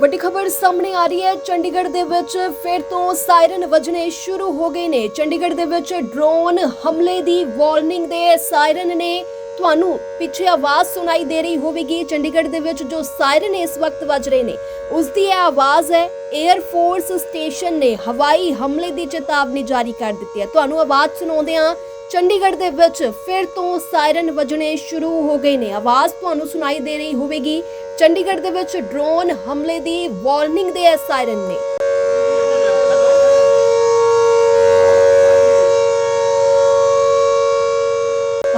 ਵੱਡੀ ਖਬਰ ਸਾਹਮਣੇ ਆ ਰਹੀ ਹੈ। ਚੰਡੀਗੜ੍ਹ ਦੇ ਵਿੱਚ ਫਿਰ ਤੋਂ ਸਾਇਰਨ ਵੱਜਣੇ ਸ਼ੁਰੂ ਹੋ ਗਏ ਨੇ। ਚੰਡੀਗੜ੍ਹ ਦੇ ਵਿੱਚ ਡਰੋਨ ਹਮਲੇ ਦੀ ਵਾਰਨਿੰਗ ਦੇ ਸਾਇਰਨ ਨੇ ਤੁਹਾਨੂੰ ਪਿੱਛੇ ਆਵਾਜ਼ ਸੁਣਾਈ ਦੇ ਰਹੀ ਹੋਵੇਗੀ। ਚੰਡੀਗੜ੍ਹ ਦੇ ਵਿੱਚ ਜੋ ਸਾਇਰਨ ਇਸ ਵਕਤ ਵੱਜ ਰਹੇ ਨੇ ਉਸ ਦੀ ਇਹ ਆਵਾਜ਼ ਹੈ 에ਅਰ ਫੋਰਸ ਸਟੇਸ਼ਨ ਨੇ ਹਵਾਈ ਹਮਲੇ ਦੀ ਚੇਤਾਵਨੀ ਜਾਰੀ ਕਰ ਦਿੱਤੀ ਹੈ। ਤੁਹਾਨੂੰ ਆਵਾਜ਼ ਸੁਣਾਉਂਦੇ ਹਾਂ, ਚੰਡੀਗੜ੍ਹ ਦੇ ਵਿੱਚ ਫਿਰ ਤੋਂ ਸਾਇਰਨ ਵਜਣੇ ਸ਼ੁਰੂ ਹੋ ਗਏ ਨੇ। ਆਵਾਜ਼ ਤੁਹਾਨੂੰ ਸੁਣਾਈ ਦੇ ਰਹੀ ਹੋਵੇਗੀ। ਚੰਡੀਗੜ੍ਹ ਦੇ ਵਿੱਚ ਡਰੋਨ ਹਮਲੇ ਦੀ ਵਾਰਨਿੰਗ ਦੇ ਸਾਇਰਨ ਨੇ।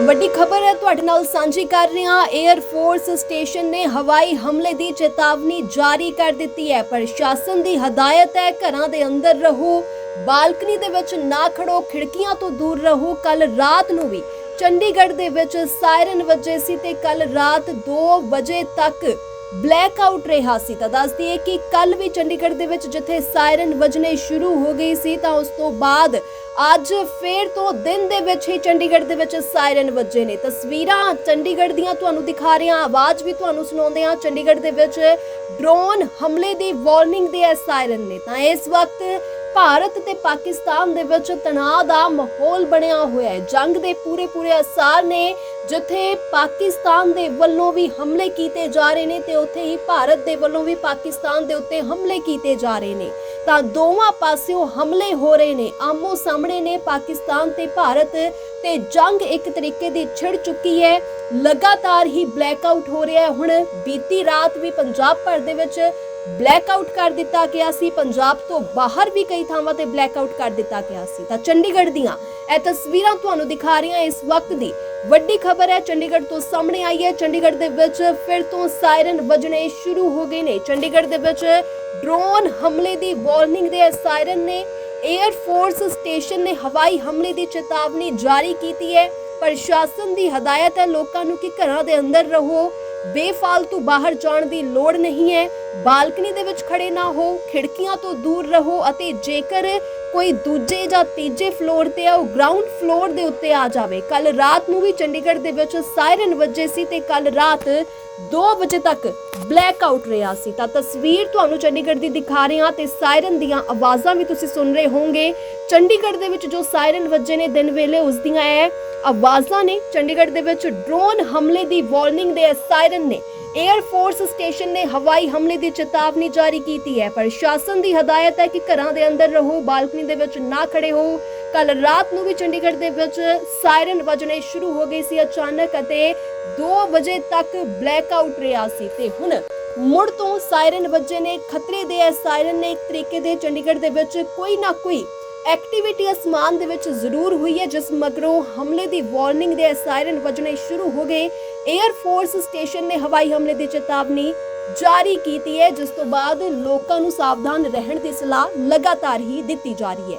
ਵੱਡੀ ਖਬਰ ਹੈ, ਤੁਹਾਡੇ ਨਾਲ ਸਾਂਝੀ ਕਰ ਰਹੇ ਹਾਂ। 에ਅਰ ਫੋਰਸ ਸਟੇਸ਼ਨ ਨੇ ਹਵਾਈ ਹਮਲੇ ਦੀ ਚੇਤਾਵਨੀ ਜਾਰੀ ਕਰ ਦਿੱਤੀ ਹੈ। ਪ੍ਰਸ਼ਾਸਨ ਦੀ ਹਦਾਇਤ ਹੈ, ਘਰਾਂ ਦੇ ਅੰਦਰ ਰਹੋ। ਬਾਲਕਨੀ ਦੇ ਵਿੱਚ ਨਾ ਖੜੋ, ਖਿੜਕੀਆਂ ਤੋਂ ਦੂਰ ਰਹੋ। ਕੱਲ ਰਾਤ ਨੂੰ ਵੀ ਚੰਡੀਗੜ੍ਹ ਦੇ ਵਿੱਚ ਸਾਇਰਨ ਵੱਜੇ ਸੀ ਤੇ ਕੱਲ ਰਾਤ 2 ਵਜੇ ਤੱਕ ਬਲੈਕ ਆਊਟ ਰਿਹਾ ਸੀ ਤਾਂ ਦੱਸ ਦਈਏ ਕਿ ਕੱਲ ਵੀ ਚੰਡੀਗੜ੍ਹ ਦੇ ਵਿੱਚ ਜਿੱਥੇ ਸਾਇਰਨ ਵੱਜਣੇ ਸ਼ੁਰੂ ਹੋ ਗਈ ਸੀ ਤਾਂ ਉਸ ਤੋਂ ਬਾਅਦ ਅੱਜ ਫੇਰ ਤੋਂ ਦਿਨ ਦੇ ਵਿੱਚ ਹੀ ਚੰਡੀਗੜ੍ਹ ਦੇ ਵਿੱਚ ਸਾਇਰਨ ਵੱਜੇ ਨੇ। ਤਸਵੀਰਾਂ ਚੰਡੀਗੜ੍ਹ ਦੀਆਂ ਤੁਹਾਨੂੰ ਦਿਖਾ ਰਹੇ ਹਾਂ, ਆਵਾਜ਼ ਵੀ ਤੁਹਾਨੂੰ ਸੁਣਾਉਂਦੇ ਹਾਂ। ਚੰਡੀਗੜ੍ਹ ਦੇ ਵਿੱਚ ਡਰੋਨ ਹਮਲੇ ਦੀ ਵਾਰਨਿੰਗ ਦੇ ਇਹ ਸਾਇਰਨ ਨੇ। ਤਾਂ ਇਸ ਵਕਤ ਭਾਰਤ ਤੇ ਪਾਕਿਸਤਾਨ ਦੇ ਵਿੱਚ ਤਣਾਅ ਦਾ ਮਾਹੌਲ ਬਣਿਆ ਹੋਇਆ ਹੈ। ਜੰਗ ਦੇ ਪੂਰੇ ਪੂਰੇ ਅਸਾਰ ਨੇ ਜਿੱਥੇ ਪਾਕਿਸਤਾਨ ਦੇ ਵੱਲੋਂ ਵੀ ਹਮਲੇ ਕੀਤੇ ਜਾ ਰਹੇ ਨੇ ਤੇ ਉੱਥੇ ਹੀ ਭਾਰਤ ਦੇ ਵੱਲੋਂ ਵੀ ਪਾਕਿਸਤਾਨ ਦੇ ਉੱਤੇ ਹਮਲੇ ਕੀਤੇ ਜਾ ਰਹੇ ਨੇ। ਤਾਂ ਦੋਵਾਂ ਪਾਸਿਓਂ ਹਮਲੇ ਹੋ ਰਹੇ ਨੇ। ਆਮੋ ਸਾਹਮਣੇ ਨੇ ਪਾਕਿਸਤਾਨ ਤੇ ਭਾਰਤ ਤੇ ਜੰਗ ਇੱਕ ਤਰੀਕੇ ਦੀ ਛਿੜ ਚੁੱਕੀ ਹੈ। ਲਗਾਤਾਰ ਹੀ ਬਲੈਕਆਊਟ ਹੋ ਰਿਹਾ ਹੈ। ਹੁਣ ਬੀਤੀ ਰਾਤ ਵੀ ਪੰਜਾਬ ਭਰ ਦੇ ਵਿੱਚ ਬਲੈਕਆਊਟ ਕਰ ਦਿੱਤਾ ਗਿਆ ਸੀ। ਪੰਜਾਬ ਤੋਂ ਬਾਹਰ ਵੀ ਕਈ ਥਾਵਾਂ ਤੇ ਬਲੈਕਆਊਟ ਕਰ ਦਿੱਤਾ ਗਿਆ ਸੀ। ਤਾਂ ਚੰਡੀਗੜ੍ਹ ਦੀਆਂ ਇਹ ਤਸਵੀਰਾਂ ਤੁਹਾਨੂੰ ਦਿਖਾ ਰਹੀਆਂ ਇਸ ਵਕਤ ਦੀ। ਵੱਡੀ ਖਬਰ ਹੈ, ਚੰਡੀਗੜ੍ਹ ਤੋਂ ਸਾਹਮਣੇ ਆਈ ਹੈ। ਚੰਡੀਗੜ੍ਹ ਦੇ ਵਿੱਚ ਫਿਰ ਤੋਂ ਸਾਇਰਨ ਵੱਜਣੇ ਸ਼ੁਰੂ ਹੋ ਗਏ ਨੇ। ਚੰਡੀਗੜ੍ਹ ਦੇ ਵਿੱਚ ਡਰੋਨ ਹਮਲੇ ਦੀ ਵਾਰਨਿੰਗ ਦੇ ਸਾਇਰਨ ਨੇ 에ਅਰ ਫੋਰਸ ਸਟੇਸ਼ਨ ਨੇ ਹਵਾਈ ਹਮਲੇ ਦੀ ਚੇਤਾਵਨੀ ਜਾਰੀ ਕੀਤੀ ਹੈ। ਪ੍ਰਸ਼ਾਸਨ ਦੀ ਹਦਾਇਤ ਹੈ, ਲੋਕਾਂ ਨੂੰ ਕਿ ਘਰਾਂ ਦੇ ਅੰਦਰ ਰਹੋ। ਬੇਫਾਲਤੂ ਬਾਹਰ ਜਾਣ ਦੀ ਲੋੜ ਨਹੀਂ ਹੈ। ਬਾਲਕਨੀ ਦੇ ਵਿੱਚ ਖੜੇ ਨਾ ਹੋ। ਖਿੜਕੀਆਂ ਤੋਂ ਦੂਰ ਰਹੋ ਅਤੇ ਜੇਕਰ ਕੋਈ ਦੂਜੇ ਜਾਂ ਤੀਜੇ ਫਲੋਰ ਤੇ ਆ ਉਹ ਗਰਾਊਂਡ ਫਲੋਰ ਦੇ ਉੱਤੇ ਆ ਜਾਵੇ। ਕੱਲ ਰਾਤ ਨੂੰ ਵੀ ਚੰਡੀਗੜ੍ਹ ਦੇ ਵਿੱਚ ਸਾਇਰਨ ਵੱਜੇ ਸੀ ਤੇ ਕੱਲ ਰਾਤ 2 ਵਜੇ ਤੱਕ ਬਲੈਕ ਆਊਟ ਰਿਹਾ ਸੀ। ਤਾਂ ਤਸਵੀਰ ਤੁਹਾਨੂੰ ਚੰਡੀਗੜ੍ਹ ਦੀ ਦਿਖਾ ਰਹੇ ਹਾਂ ਤੇ ਸਾਇਰਨ ਦੀਆਂ ਆਵਾਜ਼ਾਂ ਵੀ ਤੁਸੀਂ ਸੁਣ ਰਹੇ ਹੋਵੋਗੇ। ਚੰਡੀਗੜ੍ਹ ਦੇ ਵਿੱਚ ਜੋ ਸਾਇਰਨ ਵੱਜੇ ਨੇ ਦਿਨ ਵੇਲੇ, ਉਸ ਦੀਆਂ ਇਹ ਆਵਾਜ਼ਾਂ ਨੇ। ਚੰਡੀਗੜ੍ਹ ਦੇ ਵਿੱਚ ਡਰੋਨ ਹਮਲੇ ਦੀ ਵਾਰਨਿੰਗ ਦੇ ਇਹ ਸਾਇਰਨ ਨੇ। 에ਅਰ ਫੋਰਸ ਸਟੇਸ਼ਨ ਨੇ ਹਵਾਈ ਹਮਲੇ ਦੀ ਚੇਤਾਵਨੀ ਜਾਰੀ ਕੀਤੀ ਹੈ ਪ੍ਰਸ਼ਾਸਨ ਦੀ ਹਦਾਇਤ ਹੈ ਕਿ ਘਰਾਂ ਦੇ ਅੰਦਰ ਰਹੋ, ਬਾਲਕਨੀ ਦੇ ਵਿੱਚ ਨਾ ਖੜੇ ਹੋ। ਕੱਲ ਰਾਤ ਨੂੰ ਵੀ ਚੰਡੀਗੜ੍ਹ ਦੇ ਵਿੱਚ ਸਾਇਰਨ ਵੱਜਣੇ ਸ਼ੁਰੂ ਹੋ ਗਏ ਸੀ ਅਚਾਨਕ ਅਤੇ 2 ਵਜੇ ਤੱਕ ਬਲੈਕ ਆਊਟ ਰਿਹਾ ਸੀ ਤੇ ਹੁਣ ਮੁੜ ਤੋਂ ਸਾਇਰਨ ਵੱਜੇ ਨੇ। ਖਤਰੇ ਦੇ ਸਾਇਰਨ ਨੇ ਇੱਕ ਤਰੀਕੇ ਦੇ ਚੰਡੀਗੜ੍ਹ ਦੇ ਵਿੱਚ ਕੋਈ ਨਾ ਕੋਈ ਐਕਟੀਵਿਟੀ ਅਸਮਾਨ ਦੇ ਵਿੱਚ ਜ਼ਰੂਰ ਹੋਈ ਹੈ, ਜਿਸ ਮਗਰੋਂ ਹਮਲੇ ਦੀ ਵਾਰਨਿੰਗ ਦੇ ਸਾਇਰਨ ਵੱਜਣੇ ਸ਼ੁਰੂ ਹੋ ਗਏ। 에ਅਰ ਫੋਰਸ ਸਟੇਸ਼ਨ ਨੇ ਹਵਾਈ ਹਮਲੇ ਦੀ ਚੇਤਾਵਨੀ ਜਾਰੀ ਕੀਤੀ ਹੈ, ਜਿਸ ਤੋਂ ਬਾਅਦ ਲੋਕਾਂ ਨੂੰ ਸਾਵਧਾਨ ਰਹਿਣ ਦੀ ਸਲਾਹ ਲਗਾਤਾਰ ਹੀ ਦਿੱਤੀ ਜਾ ਰਹੀ ਹੈ।